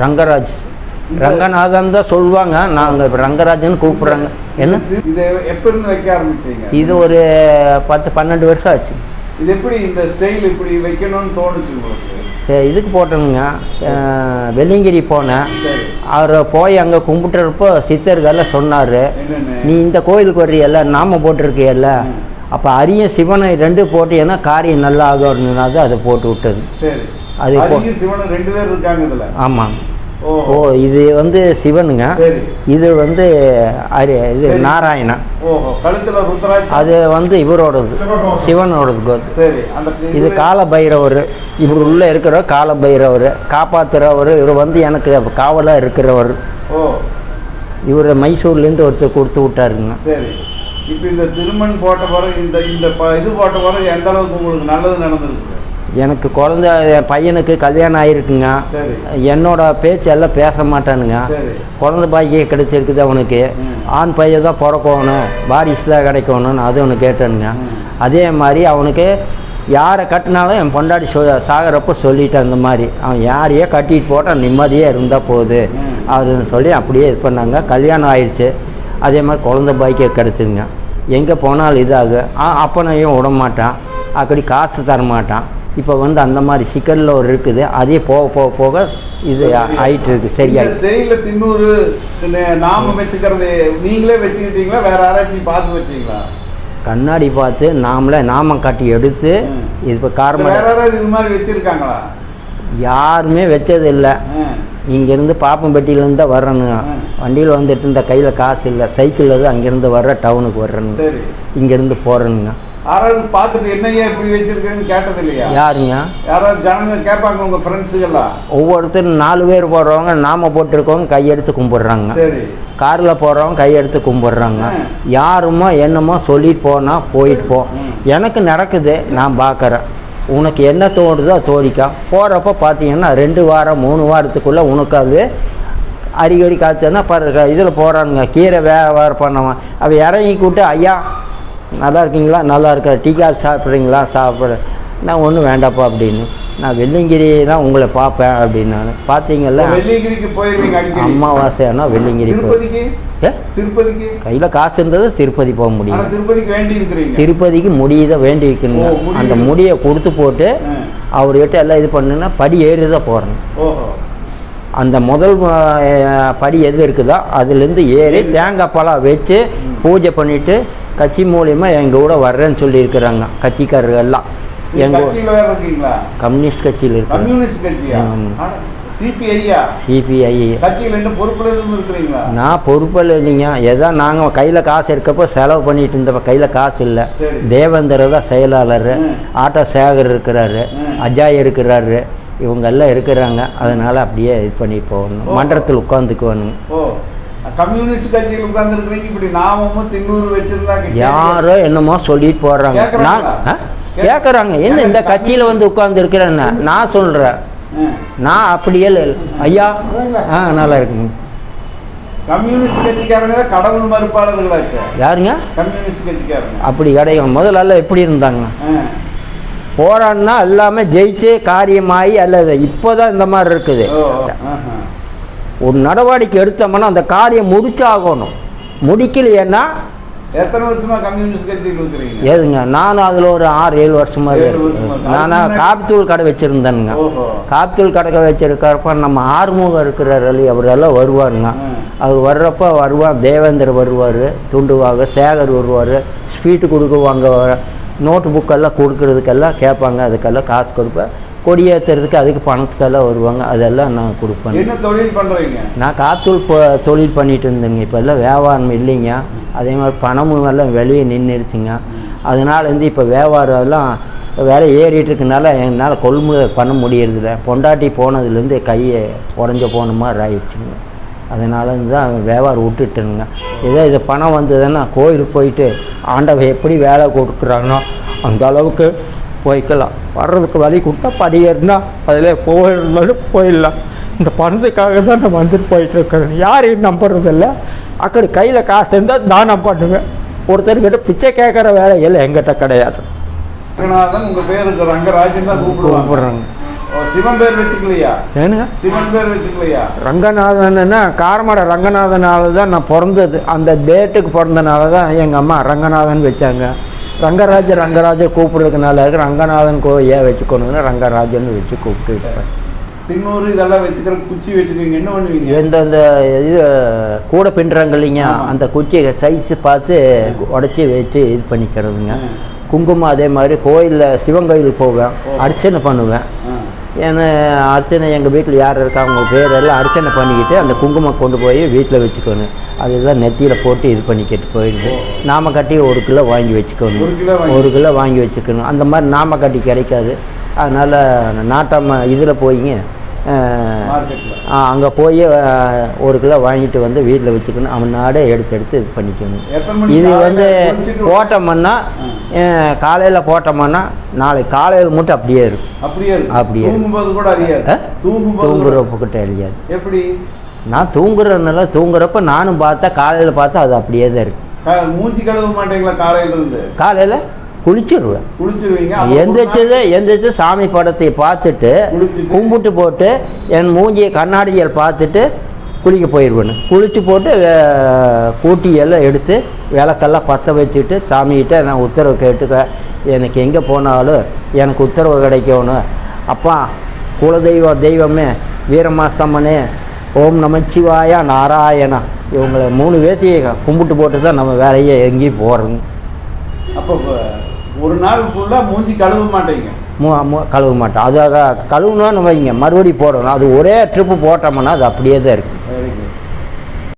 ரங்கராஜ். ரங்கநாதன் தான் சொல்லுவாங்க. நாங்கள் ரங்கராஜன் கூப்பிட்றாங்க. என்ன? இது- இது எப்ப இருந்து வைக்க ஆரம்பிச்சீங்க? இது ஒரு பத்து பன்னெண்டு வருஷம் ஆச்சு. இது எப்படி இந்த ஸ்டைல் இப்படி வைக்கணும்னு தோணுச்சு இதுக்கு போட்டேனுங்க. வெள்ளிங்கிரி போனேன். அவர் போய் அங்கே கும்பிட்டுறப்போ சித்தர்கள்லாம் சொன்னார். நீ இந்த கோயிலுக்கு வர்றியல்ல நாம போட்டிருக்கியல்ல. அப்போ அரியும் சிவனை ரெண்டு போட்டீங்கன்னா காரியம் நல்லா ஆகணும்னா தான் அதை போட்டு விட்டது. சரி. அது சிவனும் ரெண்டு பேர் இருக்காங்க இதுல. ஆமாம் ஓ. இது வந்து சிவனுங்க. இது வந்து அரி இது ருத்ராட்சம். அது வந்து இவரோடது சிவனோடது கோது. சரி அந்த இது கால பைரவர் இவர் உள்ள இருக்கிற கால பைரவர் இவர் வந்து எனக்கு காவலாக இருக்கிறவர். இவர் மைசூர்லேருந்து ஒருத்தர் கொடுத்து விட்டாருங்க. சரி. இப்போ இந்த திருமண் போட்ட பிறகு இந்த இந்த இது போட்ட பிறகு எந்த அளவுக்கு உங்களுக்கு நல்லது நடந்திருக்கு? எனக்கு குழந்த என் பையனுக்கு கல்யாணம் ஆயிருக்குங்க. சரி. என்னோட பேச்செல்லாம் பேச மாட்டானுங்க. குழந்த பாக்கியம் கிடைச்சிருக்குது அவனுக்கு. ஆண் பையன் தான் பிறக்கணும். வாரிசு தான் கிடைக்கணும்னு அது ஒன்று கேட்டானுங்க. அதே மாதிரி அவனுக்கு யாரை கட்டினாலும் என் பொண்டாட்டி சொ சாகிறப்ப சொல்லிட்டேன் அந்த மாதிரி. அவன் யாரையே கட்டிட்டு போட்டால் நிம்மதியாக இருந்தால் போகுது. அப்படின்னு சொல்லி அப்படியே இது பண்ணாங்க. கல்யாணம் ஆயிடுச்சு அதே மாதிரி குழந்த பாக்கியம் கிடைச்சுங்க எங்கே போனாலும் இதாகும் அப்பனையும் விட மாட்டான் அப்படி காசு தர மாட்டான் இப்போ வந்து அந்த மாதிரி சிக்கலில் ஒரு இருக்குது அதே போக போக போக இது ஆயிட்டு இருக்கு சரியா? ஸ்டைல தின்னூறு நாம வச்சுக்கிறது நீங்களே வச்சுக்கிட்டீங்களா? வேற யாராச்சும் பார்த்து வச்சீங்களா கண்ணாடி பார்த்து நாமளே நாமம் காட்டி எடுத்து. இது இப்போ யாராவது இது மாதிரி வச்சிருக்காங்களா? யாருமே வச்சது இல்லை. இங்கேருந்து பாப்பம்பட்டியிலேருந்து தான் வர்றேனுங்க. வண்டியில் வந்துட்டு இருந்த கையில் காசு இல்லை சைக்கிளில் தான் அங்கேருந்து வர்ற டவுனுக்கு வர்றேனுங்க இங்கேருந்து போகிறேனுங்க யாராவது பார்த்துட்டு என்னையா இப்படி வச்சிருக்கேன்னு கேட்டது இல்லையா யாருங்க? யாராவது ஜனங்க கேட்பாங்க உங்க ஃப்ரெண்ட்ஸுகள்லாம் ஒவ்வொருத்தரும் நாலு பேர் போடுறவங்க நாம போட்டிருக்கவங்க கையெடுத்து கும்பிடுறாங்க. சரி. காரில் போகிறவங்க கையெடுத்து கும்பிடுறாங்க. யாருமோ என்னமோ சொல்லிட்டு போனால் போயிட்டு போ. எனக்கு நடக்குது நான் பார்க்குறேன் உனக்கு என்ன தோணுதோ தோடிக்கா போகிறப்ப பார்த்தீங்கன்னா ரெண்டு வாரம் மூணு வாரத்துக்குள்ளே உனக்கு அது அடிக்கடி காய்ச்சனா பாரு இதில் போகிறானுங்க கீரை வியாபாரம் பண்ணவன். அவன் இறங்கி கூட்டு ஐயா நல்லா இருக்கீங்களா நல்லா இருக்கா டீ காஃபி சாப்பிட்றீங்களா? சாப்பிட்ற நான் ஒன்றும் வேண்டாப்பா அப்படின்னு. நான் வெள்ளிங்கிரி தான் உங்களை பார்ப்பேன் அப்படின்னு நான். பார்த்தீங்கல்ல? வெள்ளியங்கிரிக்கு போயிருவீங்க அடிக்கடி. அம்மாவாசையானா வெள்ளிங்கிரி திருப்பதிக்கு? கையில் காசு இருந்தது திருப்பதி போக முடியும் திருப்பதிக்கு வேண்டி இருக்கிறீங்க. திருப்பதிக்கு முடியத வேண்டி முடி அந்த. முடியை கொடுத்து போட்டு. அவர்கிட்ட எல்லாம் இது பண்ணுன்னா படி ஏறி தான் போகிறேன் அந்த முதல் படி எது இருக்குதோ அதுலேருந்து ஏறி தேங்காய் பழம் வச்சு பூஜை பண்ணிட்டு கட்சி மூலியமா எங்கள் கூட வர்றேன்னு சொல்லியிருக்கிறாங்க கட்சிக்காரர்கள் எல்லாம் நீங்க எங்கள் கம்யூனிஸ்ட் கட்சியில் இருக்கிறாங்க. சிபிஐயா? சிபிஐ. கட்சியில என்ன பொறுப்புல எதுவும் இருக்கிறீங்களா? நான் பொறுப்பில் இல்லைங்க. ஏதோ நாங்கள் கையில் காசு இருக்கப்போ செலவு பண்ணிட்டு இருந்தப்ப கையில் காசு இல்லை. தேவேந்தர் தான் செயலாளர். ஆட்டோ சேகர் இருக்கிறாரு. அஜாய் இருக்கிறாரு. இவங்க எல்லாம் இருக்கிறாங்க. அதனால் அப்படியே இது பண்ணி போகணும். மன்றத்தில் உட்காந்துக்குவானுங்க கம்யூனிஸ்ட் கட்சியில் உட்கார்ந்து இருக்கிறீங்க இப்படி நாமமும் தின்னூறு வச்சிருந்தா கிட்ட- யாரோ என்னமோ சொல்லிட்டு போடுறாங்க நான்? கேட்குறாங்க என்ன இந்த கட்சியில் வந்து உட்காந்துருக்கிறேன்னு நான் சொல்கிறேன். நான் அப்படியே ஐயா ஆ நல்லா இருக்குங்க. கம்யூனிஸ்ட் கட்சிக்காரங்க தான் கடவுள் மறுப்பாளர்களாச்சே. யாருங்க? கம்யூனிஸ்ட் கட்சிக்காரங்க. அப்படி கிடையாது. முதல்ல எப்படி இருந்தாங்க. போராடினா எல்லாமே ஜெயிச்சு காரியமாகி அல்லது இப்போதான் இந்த மாதிரி இருக்குது. ஒரு நடவடிக்கை எடுத்தோம்னா அந்த காரியம் முடிச்சாகணும். முடிக்கலையேன்னா எத்தனை வருஷமா கம்யூனிஸ்ட் கட்சியில் இருக்கிறீங்க? ஏதுங்க நானும் அதில் ஒரு ஆறு ஏழு வருஷமா ஏழு வருஷமா இருக்கு. நான் அதுக்கு முன்னாடி- காப்பித்தூள் கடை வச்சுருந்தேனுங்க. காப்பித்தூள் கடை வச்சிருக்கிறப்ப நம்ம ஆறுமுகம் இருக்கிறார் இல்லையா அவரெல்லாம் வருவாருங்க. அவர் வர்றப்ப வருவார் தேவேந்தர் வருவார் துண்டுவாங்க சேகர் வருவார் ஸ்வீட்டு கொடுக்குவாங்க நோட்டு புக்கெல்லாம் கொடுக்கறதுக்கெல்லாம் கேட்பாங்க அதுக்கெல்லாம் காசு கொடுப்பேன். கொடியேற்றுறதுக்கு அதுக்கு பணத்துக்கெல்லாம் வருவாங்க. அதெல்லாம் நான் கொடுப்பேன். என்ன தொழில் பண்றீங்க? நான் காத்தூள் பொ தொழில் பண்ணிட்டு இருந்தேங்க. இப்போ எல்லாம் வியாபாரம் இல்லைங்க. அதே மாதிரி பணமும் எல்லாம் வெளியே நின்றுடுச்சுங்க அதனால வந்து இப்போ வியாபாரம் எல்லாம் விலை ஏறிட்டு இருக்கனால என்னால் கொள்முதல் பண்ண முடியறதில்ல. பொண்டாட்டி போனதுலேருந்து கையை உடஞ்ச போன மாதிரி ஆயிடுச்சுங்க. அதனால தான் வியாபாரம் விட்டுட்டேனுங்க. ஏதோ இது பணம் வந்ததுன்னா கோயிலுக்கு போயிட்டு ஆண்டவன் எப்படி வேலை கொடுக்குறானோ அந்த அளவுக்கு போய்க்கலாம். வர்றதுக்கு வழி கொடுத்தா படியேறினா அதில் போயிருந்தாலும் போயிடலாம். இந்த பணத்துக்காக தான் நான் வந்துட்டு போயிட்டு இருக்கிறேன் யாரையும் நம்புறதில்ல. அக்கடி கையில் காசு இருந்தால் தானம் பண்ணுவேன். ஒருத்தர்கிட்ட பிச்சை கேட்குற வேலைகள் எங்கிட்ட கிடையாது. ரங்கநாதன் உங்க பேருக்கு ரங்கராஜன் தான் கூப்பிடுவாங்க. சிவன் பேர் வச்சுக்கலையா? ஏனுங்க? சிவன் பேர் வச்சுக்கலையா? ரங்கநாதன்னா காரமட ரங்கநாதனால தான் நான் பிறந்தது. அந்த டேட்டுக்கு பிறந்தனால தான் எங்கள் அம்மா ரங்கநாதன் வச்சாங்க. ரங்கராஜ ரங்கராஜ கூப்பிடுறதுனால ரங்கநாதன் கோ ஏன் வச்சுக்கணும்னு ரங்கராஜன் வச்சு கூப்பிட்டு இருப்பேன் திண்ணூறு இதெல்லாம் வச்சுக்கிற குச்சி வச்சுக்குவீங்க என்ன பண்ணுவீங்க எந்தெந்த இது கூட பின்னுறாங்க இல்லைங்க. அந்த குச்சி சைஸ் பார்த்து உடச்சி வச்சு இது பண்ணிக்கிறதுங்க. குங்குமம் அதே மாதிரி கோயிலில் சிவன் கோயிலுக்கு போவேன். அர்ச்சனை பண்ணுவேன். ஏன்னா அர்ச்சனை எங்கள் வீட்டில் யார் இருக்கா அவங்க பேரெல்லாம் அர்ச்சனை பண்ணிக்கிட்டு அந்த குங்குமம் கொண்டு போய் வீட்டில் வச்சுக்கணும் அதுதான் நெத்தியில் போட்டு இது பண்ணிக்கிட்டு போயிடுது. நாம கட்டி ஒரு கிலோ வாங்கி வச்சுக்கணும் ஒரு கிலோ வாங்கி- வச்சுக்கணும் அந்த மாதிரி நாம கட்டி கிடைக்காது. அதனால் நாட்டாம இதில் போய்ங்க. அங்கே போய் ஒரு கிலோ வாங்கிட்டு வந்து வீட்டில் வச்சுக்கணும். அவன் நாடே எடுத்து எடுத்து இது பண்ணிக்கணும். இது வந்து போட்டோம்னா காலையில் போட்டோம்னா நாளைக்கு காலையில் மட்டும் அப்படியே இருக்கும். அப்படியே. அப்படியே இருக்கு. தூங்கும்போது கூட அறியாது ஆ? தூங்கும்போது கூட- தூங்குறப்பக்கிட்ட எழுதியாது எப்படி? நான் தூங்குறதுனால தூங்குறப்ப நானும் பார்த்தா காலையில் பார்த்தா அது அப்படியே தான் இருக்கு. க- மூஞ்சி கழுவ மாட்டீங்களா காலையில இருந்து காலையில்? குளிச்சிருவேன். எந்திரிச்சது எந்திரிச்சு சாமி படத்தை பார்த்துட்டு? கும்பிட்டு போட்டு என் மூஞ்சியை கண்ணாடியில் பார்த்துட்டு குளிக்க போயிடுவேன் குளிச்சு போட்டு வே- கூட்டி எல்லாம் எடுத்து விளக்கெல்லாம் பற்ற வச்சுட்டு சாமிகிட்ட நான் உத்தரவு கேட்டுக்க எனக்கு எங்கே போனாலும் எனக்கு உத்தரவு கிடைக்கணும். அப்பா குலதெய்வ தெய்வமே வீரமாசம்மனே ஓம் நமச்சிவாயா நாராயணா. இவங்களை மூணு பேர்த்தையும் கும்பிட்டு போட்டு தான் நம்ம வேலையை எங்கேயும் போகிறது அப்ப ஒரு நாள் ஃபுல்லா மூஞ்சி கழுவ மாட்டீங்க. கழுவ மாட்டோம். அது அதை கழுவுனான்னு வைங்க. மறுபடியும் போடணும். அது ஒரே ட்ரிப்பு போட்டோம்னா அது அப்படியே தான் இருக்கும் ஆ.